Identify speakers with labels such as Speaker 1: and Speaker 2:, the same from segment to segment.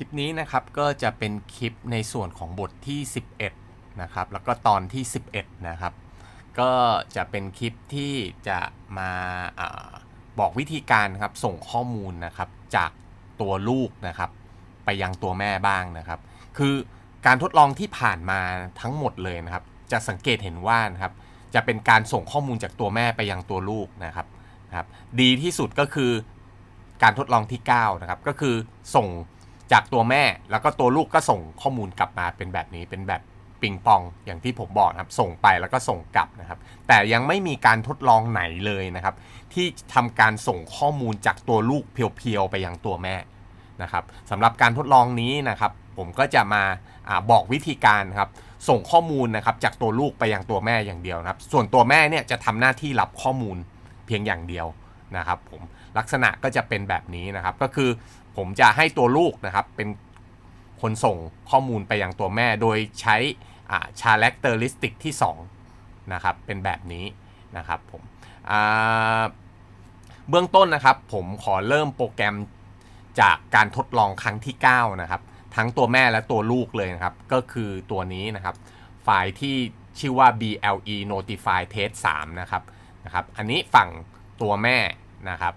Speaker 1: ลิปนี้นะครับก็จะเป็นคลิปในส่วนของบทที่ 11 นะครับ แล้วก็ตอนที่ 11 นะครับ ก็จะเป็นคลิปที่จะมาอาบอกวิธีการครับส่งข้อมูลนะครับจากตัวลูกนะครับ ไปยังตัวแม่บ้างนะครับ คือการทดลองที่ผ่านมาทั้งหมดเลยนะครับ จะสังเกตเห็นว่านะครับ จะเป็นการส่งข้อมูลจากตัวแม่ไปยังตัวลูกนะครับนะครับ ดีที่สุดก็คือการทดลองที่ 9 นะครับ ก็คือส่ง จากตัวแม่แล้วก็ตัวลูกก็ส่งข้อมูลกลับมาเป็นแบบนี้เป็นแบบปิงปองอย่างที่ผมบอกนะครับ ส่งไปแล้วก็ส่งกลับนะครับ แต่ยังไม่มีการทดลองไหนเลยนะครับ ที่ทำการส่งข้อมูลจากตัวลูกเพียวๆไปยังตัวแม่นะครับสำหรับการทดลองนี้นะครับ ผมก็จะมาอาบอกวิธีการครับ ส่งข้อมูลนะครับจากตัวลูกไปยังตัวแม่อย่างเดียวนะครับ ส่วนตัวแม่เนี่ยจะทำหน้าที่รับข้อมูลเพียงอย่างเดียวนะครับผมลักษณะก็จะเป็นแบบนี้นะครับ ก็คือ ผมจะให้ตัวลูกนะครับเป็นคนส่งข้อมูลไปยังตัวแม่ โดยใช้ชาแรคเตอร์ลิสติกที่2นะครับเป็นแบบนี้นะครับผมเบื้องต้นนะครับผมขอเริ่มโปรแกรมจากการทดลองครั้งที่ 9 นะครับ ทั้งตัวแม่และตัวลูกเลยนะครับ ก็คือตัวนี้นะครับ ไฟล์ที่ชื่อว่า BLE Notify Test 3นะครับนะครับ อันนี้ฝั่งตัวแม่นะครับ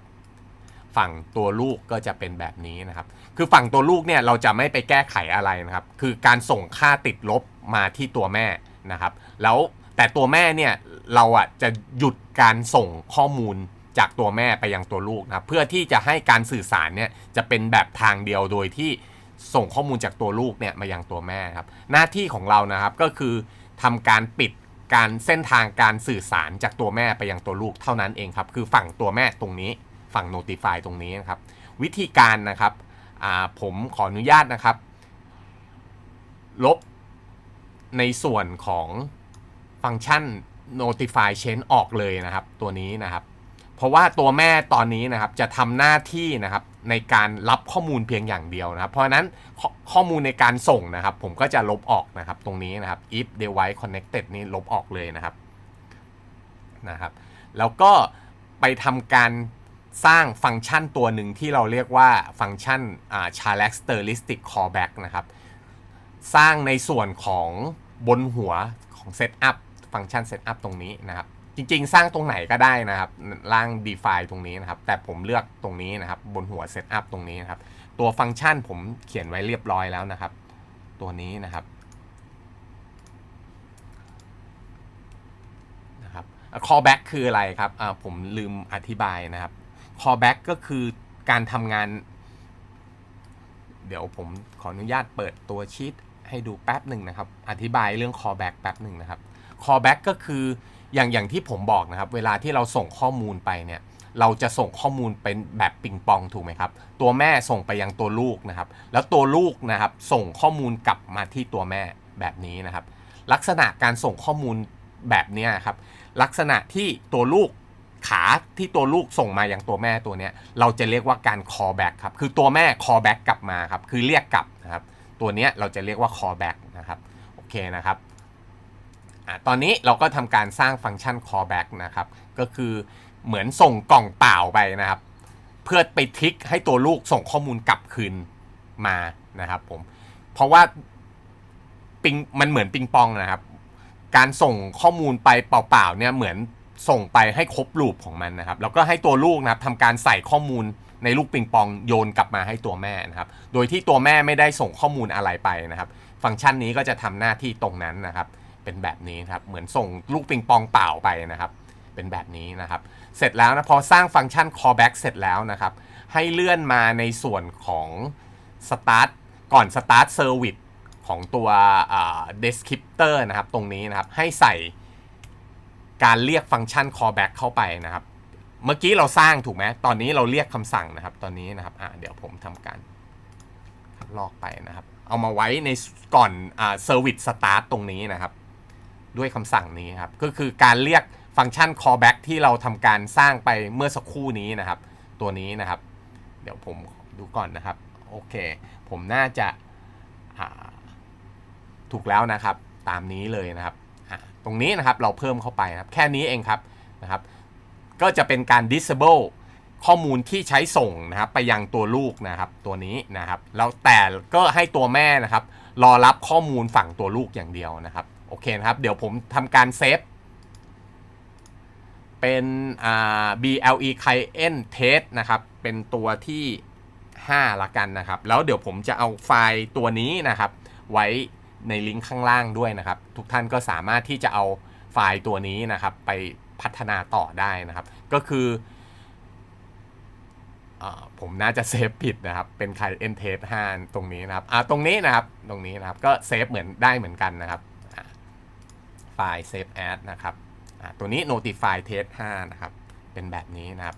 Speaker 1: ฝั่งตัวลูกก็จะเป็นแบบนี้นะครับ คือฝั่งตัวลูกเนี่ยเราจะไม่ไปแก้ไขอะไรนะครับ คือการส่งค่าติดลบมาที่ตัวแม่นะครับ แล้วแต่ตัวแม่เนี่ยเราอะจะหยุดการส่งข้อมูลจากตัวแม่ไปยังตัวลูกนะเพื่อที่จะให้การสื่อสารเนี่ยจะเป็นแบบทางเดียวโดยที่ส่งข้อมูลจากตัวลูกเนี่ยมายังตัวแม่ครับ หน้าที่ของเรานะครับก็คือทำการปิดการเส้นทางการสื่อสารจากตัวแม่ไปยังตัวลูกเท่านั้นเองครับ คือฝั่งตัวแม่ตรงนี้ ฝั่ง notify ตรงนี้นะครับ วิธีการนะครับผมขออนุญาตนะครับ ลบในส่วนของฟังก์ชัน notify change ออกเลยนะครับ ตัวนี้นะครับ เพราะว่าตัวแม่ตอนนี้นะครับจะทำหน้าที่นะครับในการรับข้อมูลเพียงอย่างเดียวนะครับ เพราะฉะนั้นขข้อมูลในการส่งนะครับ ผมก็จะลบออกนะครับ ตรงนี้นะครับ if device connected นี่ลบออกเลยนะครับนะครับ แล้วก็ไปทำการ สร้างฟังก์ชันตัวหนึ่งที่เราเรียกว่าฟังก์ชัน characteristic callback นะครับ สร้างในส่วนของบนหัวของ setup ฟังก์ชัน setup ตรงนี้นะครับ จริงๆ สร้างตรงไหนก็ได้นะครับล่าง define ตรงนี้นะครับ แต่ผมเลือกตรงนี้นะครับ บนหัว setup ตรงนี้นะครับ ตัวฟังก์ชันผมเขียนไว้เรียบร้อยแล้วนะครับ ตัวนี้นะครับนะครับ callback คืออะไรครับผมลืมอธิบายนะครับ callback ก็คือการทำงาน เดี๋ยวผมขออนุญาตเปิดตัวชีตให้ดูแป๊บหนึ่งนะครับ อธิบายเรื่อง callback แป๊บหนึ่งนะครับ callback ก็คืออย่างอย่างที่ผมบอกนะครับ เวลาที่เราส่งข้อมูลไปเนี่ย เราจะส่งข้อมูลเป็นแบบปิงปองถูกไหมครับ ตัวแม่ส่งไปยังตัวลูกนะครับ แล้วตัวลูกนะครับ ส่งข้อมูลกลับมาที่ตัวแม่แบบนี้นะครับ ลักษณะการส่งข้อมูลแบบนี้ครับ ลักษณะที่ตัวลูก ขาที่ตัวลูกส่งมาอย่างตัวแม่ตัวเนี้ยเราจะเรียกว่าการ callback ครับคือตัวแม่ callback กลับมาครับคือเรียกกลับนะครับตัวเนี้ยเราจะเรียกว่า callback นะครับโอเคนะครับอตอนนี้เราก็ทำการสร้างฟังก์ชัน callback นะครับก็คือเหมือนส่งกล่องเปล่าไปนะครับ เพื่อไปทิกให้ตัวลูกส่งข้อมูลกลับคืนมานะครับผมเพราะว่าปิงมันเหมือนปิงปองนะครับ การส่งข้อมูลไปเปล่าๆเนี่ยเหมือน ส่งไปให้ครบลูปของมันนะครับ แล้วก็ให้ตัวลูกนะครับทำการใส่ข้อมูลในลูกปิงปองโยนกลับมาให้ตัวแม่นะครับ โดยที่ตัวแม่ไม่ได้ส่งข้อมูลอะไรไปนะครับ ฟังก์ชันนี้ก็จะทำหน้าที่ตรงนั้นนะครับ เป็นแบบนี้ครับเหมือนส่งลูกปิงปองเปล่าไปนะครับ เป็นแบบนี้นะครับ เสร็จแล้วนะพอสร้างฟังก์ชัน callback เสร็จแล้วนะครับ ให้เลื่อนมาในส่วนของ start ก่อน start service ของตัว descriptor นะครับ ตรงนี้นะครับให้ใส่ การเรียกฟังก์ชัน callback เข้าไปนะครับ เมื่อกี้เราสร้างถูกไหมตอนนี้เราเรียกคำสั่งนะครับ ตอนนี้นะครับอ่าเดี๋ยวผมทำการลอกไปนะครับ เอามาไว้ในก่อนอ่า service start ตรงนี้นะครับ ด้วยคำสั่งนี้ครับ ก็คือการเรียกฟังก์ชัน callback ที่เราทำการสร้างไปเมื่อสักครู่นี้นะครับ ตัวนี้นะครับ เดี๋ยวผมดูก่อนนะครับ โอเค ผมน่าจะถูกแล้วนะครับ ตามนี้เลยนะครับ ตรงนี้นะครับเราเพิ่มเข้าไปนะครับแค่นี้เองครับนะครับ ก็จะเป็นการ disable ข้อมูลที่ใช้ส่งนะครับไปยังตัวลูกนะครับตัวนี้นะครับแล้วแต่ก็ให้ตัวแม่นะครับรอรับข้อมูลฝั่งตัวลูกอย่างเดียวนะครับโอเคนะครับ เดี๋ยวผมทำการเซฟเป็นอ่า BLE client test นะครับเป็นตัวที่5ละกันนะครับ แล้วเดี๋ยวผมจะเอาไฟล์ตัวนี้นะครับ ไว้ ในลิงก์ข้างล่างด้วยนะครับ ทุกท่านก็สามารถที่จะเอาไฟล์ตัวนี้นะครับไปพัฒนาต่อได้นะครับ ก็คืออผมน่าจะเซฟผิดนะครับ เป็น client test 5ตรงนี้นะครับอ่าตรงนี้นะครับ ตรงนี้นะครับ ก็เซฟเหมือนได้เหมือนกันนะครับ ไฟล์ save as นะครับตัวนี้ notify test 5นะครับ เป็นแบบนี้นะครับ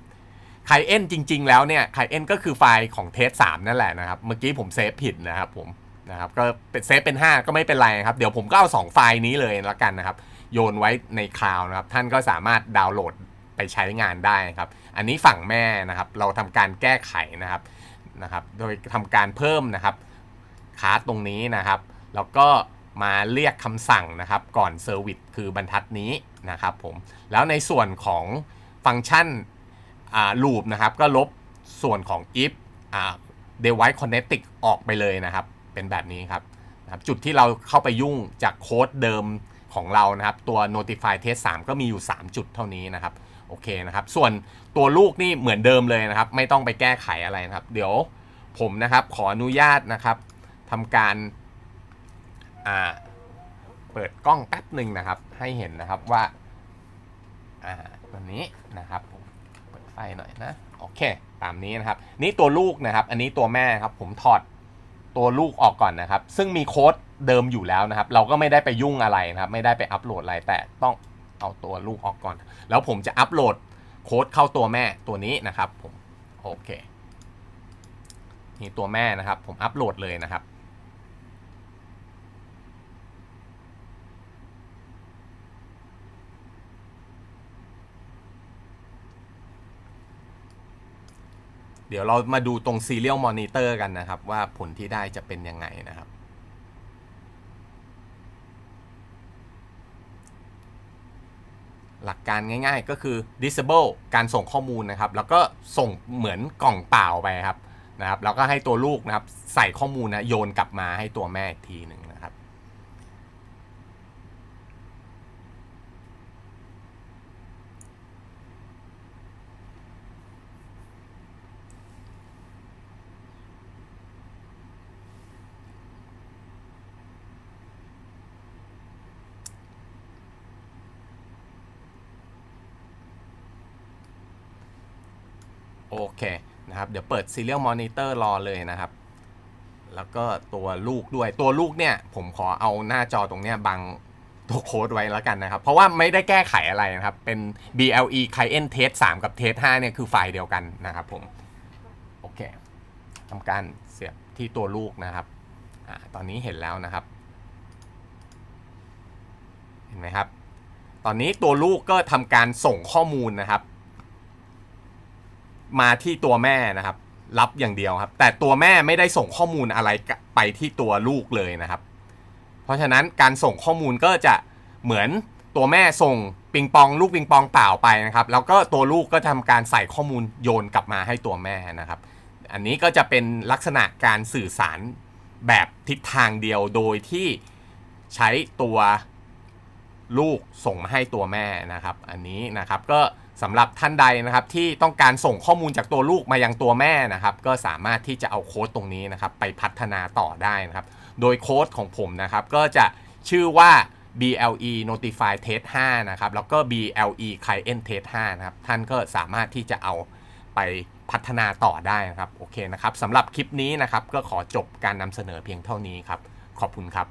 Speaker 1: ไคเอนจริง ๆ แล้วเนี่ยไคเอนก็คือไฟล์ของเทส3นั่นแหละนะครับ เมื่อกี้ผมเซฟผิดนะครับผม นะครับก็เป็นเซฟเป็น 5 ก็ไม่เป็นไรนครับเดี๋ยวผมก็เอา2ไฟล์นี้เลยละกันนะครับ โยนไว้ในคลาวด์นะครับ ท่านก็สามารถดาวน์โหลดไปใช้งานได้ครับ อันนี้ฝั่งแม่นะครับ เราทำการแก้ไขนะครับนะครับ โดยทำการเพิ่มนะครับคาร์ดตรงนี้นะครับ แล้วก็มาเรียกคำสั่งนะครับ ก่อนเซอร์วิสคือบรรทัดนี้นะครับผม แล้วในส่วนของฟังก์ชันอ่า loop นะครับ ก็ลบส่วนของ if อ่า device connected ออกไปเลยนะครับ เป็นแบบนี้ครับนะครับ จุดที่เราเข้าไปยุ่งจากโค้ดเดิมของเรานะครับ ตัว notify test 3 ก็มีอยู่ 3 จุดเท่านี้นะครับโอเคนะครับ ส่วนตัวลูกนี่เหมือนเดิมเลยนะครับ ไม่ต้องไปแก้ไขอะไรนะครับ เดี๋ยวผมนะครับขออนุญาตนะครับทำการเปิดกล้องแป๊บหนึ่งนะครับ ให้เห็นนะครับว่าอ่าตัวนี้นะครับผมเปิดไฟหน่อยนะโอเค ตามนี้นะครับ นี่ตัวลูกนะครับ อันนี้ตัวแม่ครับผมถอด ตัวลูกออกก่อนนะครับ ซึ่งมีโค้ดเดิมอยู่แล้วนะครับ เราก็ไม่ได้ไปยุ่งอะไรนะครับ ไม่ได้ไปอัปโหลดอะไรแต่ต้องเอาตัวลูกออกก่อน แล้วผมจะอัปโหลดโค้ดเข้าตัวแม่ตัวนี้นะครับผมโอเคนี่ตัวแม่นะครับ ผมอัปโหลดเลยนะครับ เดี๋ยวเรามาดูตรง Serial Monitor กันนะครับ ว่าผลที่ได้จะเป็นยังไงนะครับ หลักการง่ายๆก็คือ disable การส่งข้อมูลนะครับ แล้วก็ส่งเหมือนกล่องเปล่าไปครับนะครับ แล้วก็ให้ตัวลูกนะครับ ใส่ข้อมูลนะโยนกลับมาให้ตัวแม่อีกทีหนึ่ง โอเคนะครับ เดี๋ยวเปิด Serial Monitor รอเลยนะครับ แล้วก็ตัวลูกด้วย ตัวลูกเนี่ยผมขอเอาหน้าจอตรงเนี้ยบังตัวโค้ดไว้แล้วกันนะครับ เพราะว่าไม่ได้แก้ไขอะไรนะครับ เป็น BLE Client Test 3 กับ Test 5เนี่ยคือไฟล์เดียวกันนะครับผม โอเคทำการเสียบที่ตัวลูกนะครับอตอนนี้เห็นแล้วนะครับ เห็นไหมครับ ตอนนี้ตัวลูกก็ทำการส่งข้อมูลนะครับ มาที่ตัวแม่นะครับ รับอย่างเดียวครับ แต่ตัวแม่ไม่ได้ส่งข้อมูลอะไรไปที่ตัวลูกเลยนะครับ เพราะฉะนั้นการส่งข้อมูลก็จะเหมือนตัวแม่ส่งปิงปองลูกปิงปองเปล่าไปนะครับ แล้วก็ตัวลูกก็ทำการใส่ข้อมูลโยนกลับมาให้ตัวแม่นะครับ อันนี้ก็จะเป็นลักษณะการสื่อสารแบบทิศทางเดียวโดยที่ใช้ตัวลูกส่งมาให้ตัวแม่นะครับ อันนี้นะครับก็ สำหรับท่านใดนะครับที่ต้องการส่งข้อมูลจากตัวลูกมายังตัวแม่นะครับ ก็สามารถที่จะเอาโค้ดตรงนี้นะครับ ไปพัฒนาต่อได้นะครับ โดยโค้ดของผมนะครับ ก็จะชื่อว่า BLE Notify Test 5นะครับ แล้วก็ BLE Client Test 5นะครับ ท่านก็สามารถที่จะเอาไปพัฒนาต่อได้นะครับ โอเคนะครับสำหรับคลิปนี้นะครับ ก็ขอจบการนำเสนอเพียงเท่านี้ครับ ขอบคุณครับ